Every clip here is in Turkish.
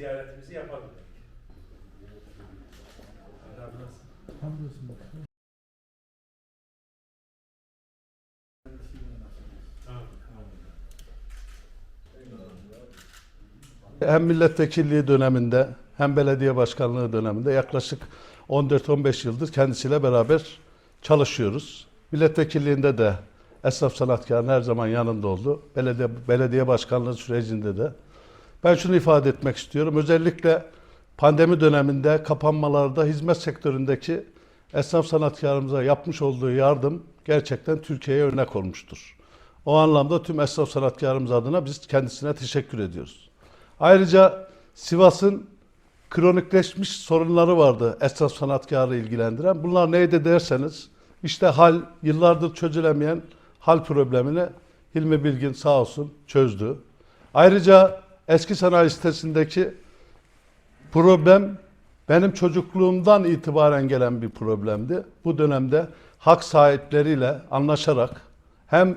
ziyaretimizi yapalım. Hamdolsun. Hem milletvekilliği döneminde hem belediye başkanlığı döneminde yaklaşık 14-15 yıldır kendisiyle beraber çalışıyoruz. Milletvekilliğinde de esnaf sanatkarın her zaman yanında oldu. Belediye, belediye başkanlığı sürecinde de ben şunu ifade etmek istiyorum. Özellikle pandemi döneminde kapanmalarda hizmet sektöründeki esnaf sanatkarımıza yapmış olduğu yardım gerçekten Türkiye'ye örnek olmuştur. O anlamda tüm esnaf sanatkarımız adına biz kendisine teşekkür ediyoruz. Ayrıca Sivas'ın kronikleşmiş sorunları vardı esnaf sanatkarı ilgilendiren. Bunlar neydi derseniz işte hal yıllardır çözülemeyen hal problemini Hilmi Bilgin sağ olsun çözdü. Ayrıca eski sanayi sitesindeki problem benim çocukluğumdan itibaren gelen bir problemdi. Bu dönemde hak sahipleriyle anlaşarak hem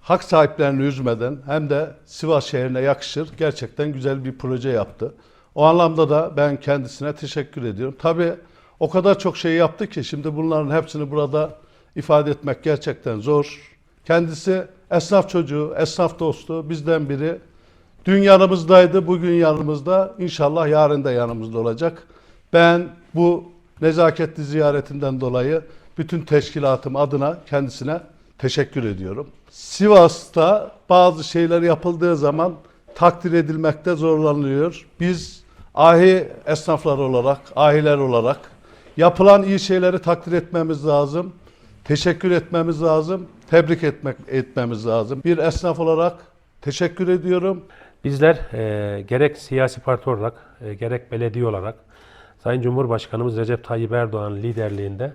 hak sahiplerini üzmeden hem de Sivas şehrine yakışır gerçekten güzel bir proje yaptı. O anlamda da ben kendisine teşekkür ediyorum. Tabii o kadar çok şey yaptı ki şimdi bunların hepsini burada ifade etmek gerçekten zor. Kendisi esnaf çocuğu, esnaf dostu, bizden biri. Dün yanımızdaydı, bugün yanımızda. İnşallah yarın da yanımızda olacak. Ben bu nezaketli ziyaretinden dolayı bütün teşkilatım adına kendisine teşekkür ediyorum. Sivas'ta bazı şeyler yapıldığı zaman takdir edilmekte zorlanılıyor. Biz ahi esnaflar olarak, ahiler olarak yapılan iyi şeyleri takdir etmemiz lazım. Teşekkür etmemiz lazım. Tebrik etmek etmemiz lazım. Bir esnaf olarak teşekkür ediyorum. Bizler e, gerek siyasi parti olarak e, gerek belediye olarak Sayın Cumhurbaşkanımız Recep Tayyip Erdoğan'ın liderliğinde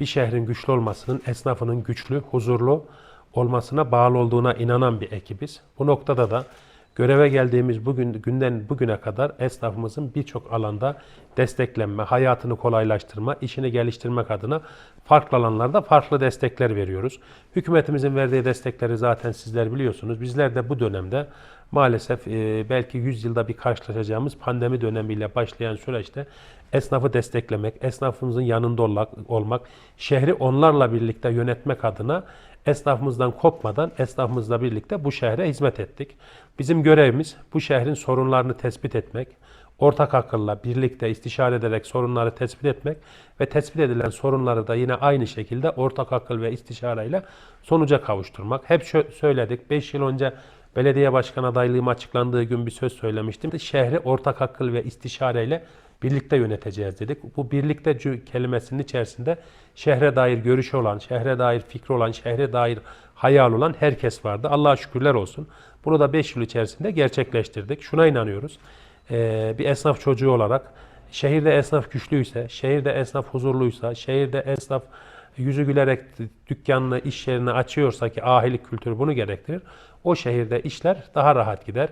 bir şehrin güçlü olmasının, esnafının güçlü, huzurlu olmasına bağlı olduğuna inanan bir ekibiz. Bu noktada da göreve geldiğimiz bugün günden bugüne kadar esnafımızın birçok alanda desteklenme, hayatını kolaylaştırma, işini geliştirmek adına farklı alanlarda farklı destekler veriyoruz. Hükümetimizin verdiği destekleri zaten sizler biliyorsunuz. Bizler de bu dönemde maalesef e, belki 100 yılda bir karşılaşacağımız pandemi dönemiyle başlayan süreçte esnafı desteklemek, esnafımızın yanında olmak, olmak, şehri onlarla birlikte yönetmek adına esnafımızdan kopmadan esnafımızla birlikte bu şehre hizmet ettik. Bizim görevimiz bu şehrin sorunlarını tespit etmek, ortak akılla birlikte istişare ederek sorunları tespit etmek ve tespit edilen sorunları da yine aynı şekilde ortak akıl ve istişareyle sonuca kavuşturmak. Hep söyledik 5 yıl önce belediye başkan adaylığım açıklandığı gün bir söz söylemiştim. Şehri ortak akıl ve istişareyle birlikte yöneteceğiz dedik. Bu birlikte kelimesinin içerisinde şehre dair görüşü olan, şehre dair fikri olan, şehre dair hayal olan herkes vardı. Allah'a şükürler olsun. Bunu da 5 yıl içerisinde gerçekleştirdik. Şuna inanıyoruz. Ee, bir esnaf çocuğu olarak şehirde esnaf güçlüyse, şehirde esnaf huzurluysa, şehirde esnaf yüzü gülerek dükkanını, iş yerini açıyorsa ki ahilik kültürü bunu gerektirir. O şehirde işler daha rahat gider.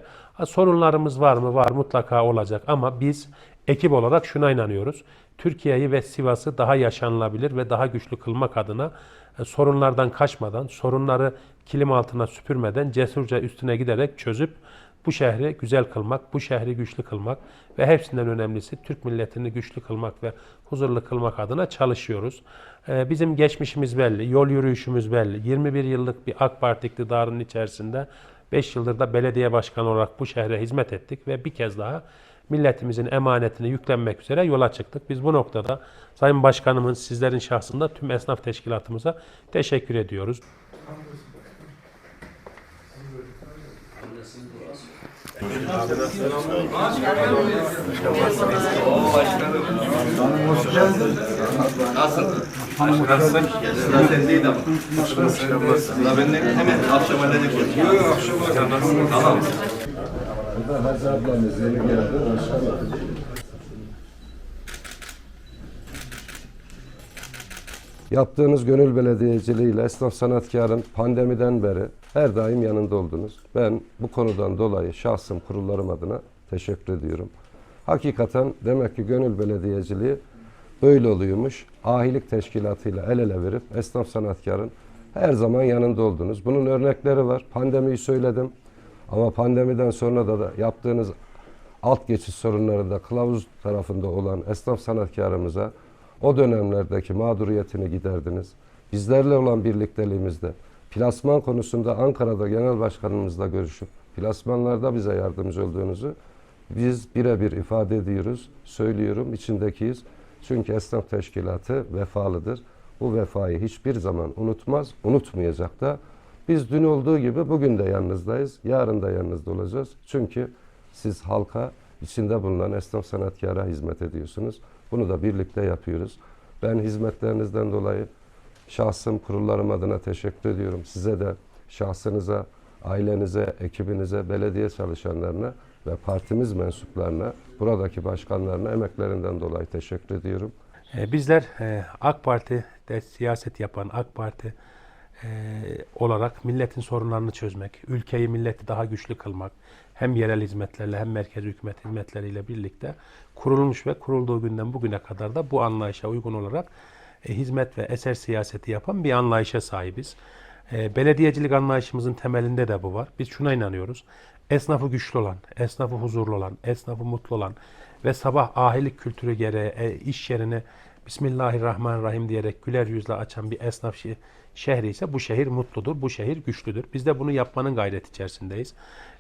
Sorunlarımız var mı? Var mutlaka olacak ama biz ekip olarak şuna inanıyoruz. Türkiye'yi ve Sivas'ı daha yaşanılabilir ve daha güçlü kılmak adına e, sorunlardan kaçmadan, sorunları kilim altına süpürmeden cesurca üstüne giderek çözüp bu şehri güzel kılmak, bu şehri güçlü kılmak ve hepsinden önemlisi Türk milletini güçlü kılmak ve huzurlu kılmak adına çalışıyoruz. Ee, Bizim geçmişimiz belli, yol yürüyüşümüz belli. 21 yıllık bir AK Parti iktidarının içerisinde 5 yıldır da belediye başkanı olarak bu şehre hizmet ettik ve bir kez daha milletimizin emanetini yüklenmek üzere yola çıktık. Biz bu noktada Sayın Başkanımın sizlerin şahsında tüm esnaf teşkilatımıza teşekkür ediyoruz. La ben de hemen akşam halledecek. Yok yok akşam Tamam. Hazır ablamız yeni geldi. Başkanım. Yaptığınız gönül belediyeciliğiyle esnaf sanatkarın pandemiden beri her daim yanında oldunuz. Ben bu konudan dolayı şahsım kurullarım adına teşekkür ediyorum. Hakikaten demek ki gönül belediyeciliği böyle oluyormuş. Ahilik teşkilatıyla el ele verip esnaf sanatkarın her zaman yanında oldunuz. Bunun örnekleri var. Pandemiyi söyledim. Ama pandemiden sonra da, da yaptığınız alt geçiş sorunlarında kılavuz tarafında olan esnaf sanatkarımıza o dönemlerdeki mağduriyetini giderdiniz. Bizlerle olan birlikteliğimizde plasman konusunda Ankara'da genel başkanımızla görüşüp plasmanlarda bize yardımcı olduğunuzu Biz birebir ifade ediyoruz, söylüyorum, içindekiyiz. Çünkü esnaf teşkilatı vefalıdır. Bu vefayı hiçbir zaman unutmaz, unutmayacak da. Biz dün olduğu gibi bugün de yanınızdayız, yarın da yanınızda olacağız. Çünkü siz halka, içinde bulunan esnaf sanatkara hizmet ediyorsunuz. Bunu da birlikte yapıyoruz. Ben hizmetlerinizden dolayı şahsım, kurullarım adına teşekkür ediyorum. Size de, şahsınıza, ailenize, ekibinize, belediye çalışanlarına ve partimiz mensuplarına, buradaki başkanlarına emeklerinden dolayı teşekkür ediyorum. E, Bizler e, AK Parti'de siyaset yapan AK Parti e, olarak milletin sorunlarını çözmek, ülkeyi milleti daha güçlü kılmak, hem yerel hizmetlerle hem merkez hükümet hizmetleriyle birlikte kurulmuş ve kurulduğu günden bugüne kadar da bu anlayışa uygun olarak e, hizmet ve eser siyaseti yapan bir anlayışa sahibiz. E, belediyecilik anlayışımızın temelinde de bu var. Biz şuna inanıyoruz. Esnafı güçlü olan, esnafı huzurlu olan, esnafı mutlu olan ve sabah ahilik kültürü gereği e, iş yerini Bismillahirrahmanirrahim diyerek güler yüzle açan bir esnaf şehri ise bu şehir mutludur, bu şehir güçlüdür. Biz de bunu yapmanın gayret içerisindeyiz.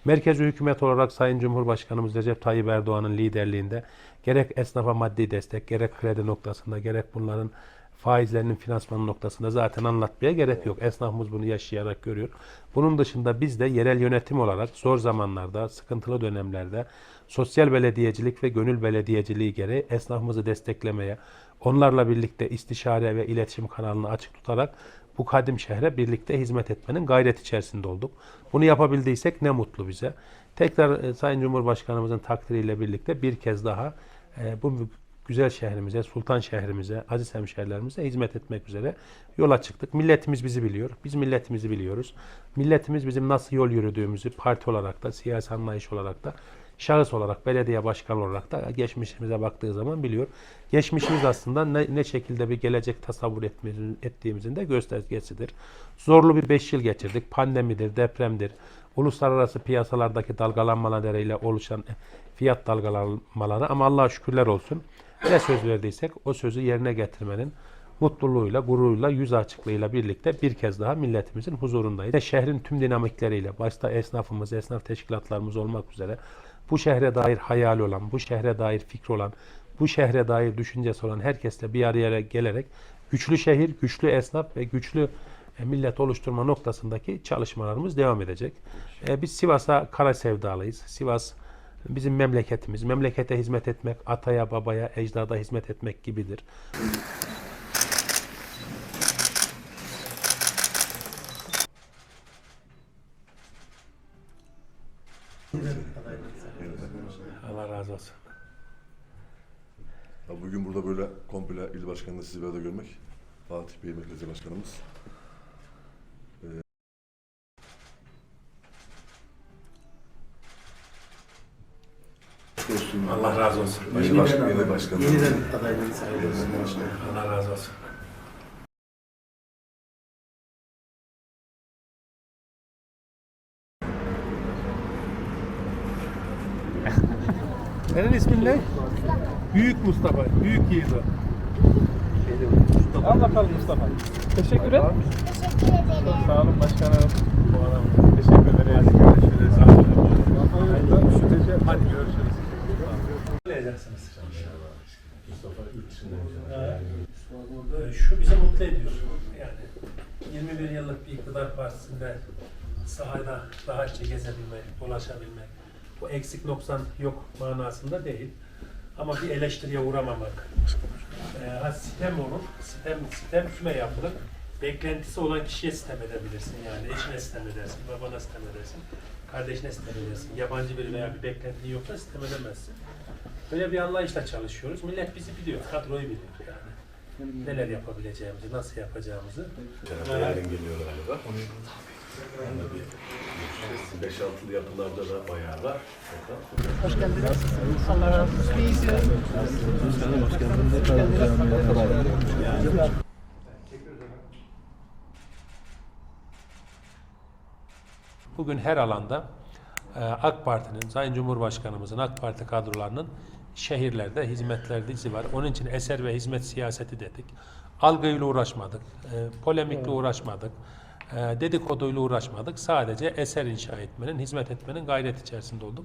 Merkezi hükümet olarak Sayın Cumhurbaşkanımız Recep Tayyip Erdoğan'ın liderliğinde gerek esnafa maddi destek, gerek kredi noktasında, gerek bunların faizlerinin finansmanı noktasında zaten anlatmaya gerek yok. Esnafımız bunu yaşayarak görüyor. Bunun dışında biz de yerel yönetim olarak zor zamanlarda, sıkıntılı dönemlerde sosyal belediyecilik ve gönül belediyeciliği gereği esnafımızı desteklemeye, onlarla birlikte istişare ve iletişim kanalını açık tutarak bu kadim şehre birlikte hizmet etmenin gayret içerisinde olduk. Bunu yapabildiysek ne mutlu bize. Tekrar e, Sayın Cumhurbaşkanımızın takdiriyle birlikte bir kez daha e, bu güzel şehrimize, sultan şehrimize, aziz hemşehrilerimize hizmet etmek üzere yola çıktık. Milletimiz bizi biliyor. Biz milletimizi biliyoruz. Milletimiz bizim nasıl yol yürüdüğümüzü parti olarak da, siyasi anlayış olarak da, şahıs olarak, belediye başkanı olarak da geçmişimize baktığı zaman biliyor. Geçmişimiz aslında ne, ne şekilde bir gelecek tasavvur etmemizin, ettiğimizin de göstergesidir. Zorlu bir 5 yıl geçirdik. Pandemidir, depremdir, uluslararası piyasalardaki dalgalanmalarıyla oluşan fiyat dalgalanmaları ama Allah'a şükürler olsun. Ne söz verdiysek o sözü yerine getirmenin mutluluğuyla, gururuyla, yüz açıklığıyla birlikte bir kez daha milletimizin huzurundayız. Ve şehrin tüm dinamikleriyle, başta esnafımız, esnaf teşkilatlarımız olmak üzere bu şehre dair hayal olan, bu şehre dair fikri olan, bu şehre dair düşüncesi olan herkesle bir araya gelerek güçlü şehir, güçlü esnaf ve güçlü e, millet oluşturma noktasındaki çalışmalarımız devam edecek. E, Biz Sivas'a kara sevdalıyız. Sivas bizim memleketimiz. Memlekete hizmet etmek, ataya, babaya, ecdada hizmet etmek gibidir. Allah razı olsun. Ya Bugün burada böyle başkanını sizi böyle görmek. Fatih Bey Merkezi Başkanımız. Allah razı olsun. Yeni başkan, yeni başkanı. Allah razı olsun. Senin ismin ne? Büyük Mustafa, Büyük Yiğido. Al bakalım Mustafa. Teşekkür et. Teşekkür ederim. Sağ olun başkanım. Bu adam. Teşekkür ederiz. Hadi görüşürüz. Sağ olun. Hadi görüşürüz. Olacaksınız. Ee, Şu bizi mutlu ediyor. Yani 21 yıllık bir iktidar partisinde sahada rahatça gezebilmek, dolaşabilmek, bu eksik noksan yok manasında değil. Ama bir eleştiriye uğramamak. Ha, sitem olur, sitem, sitem kime yapılır? Beklentisi olan kişiye sitem edebilirsin yani. Eşine sitem edersin, babana sitem edersin, kardeşine sitem edersin. Yabancı biri veya bir beklentin yoksa sitem edemezsin. Böyle bir anlayışla çalışıyoruz. Millet bizi biliyor, kadroyu biliyor yani. Neler yapabileceğimizi, nasıl yapacağımızı. Yarın geliyor galiba. Onunla bir 5-6'lı yapılarda da bayağı var. Hoş geldiniz. Allah razı olsun. İyiyiz. Bugün her alanda e, AK Parti'nin, Sayın Cumhurbaşkanımızın, AK Parti kadrolarının şehirlerde hizmetlerde izi var. Onun için eser ve hizmet siyaseti dedik. Algıyla uğraşmadık, e, polemikle uğraşmadık, dedikoduyla uğraşmadık. Sadece eser inşa etmenin, hizmet etmenin gayret içerisinde olduk.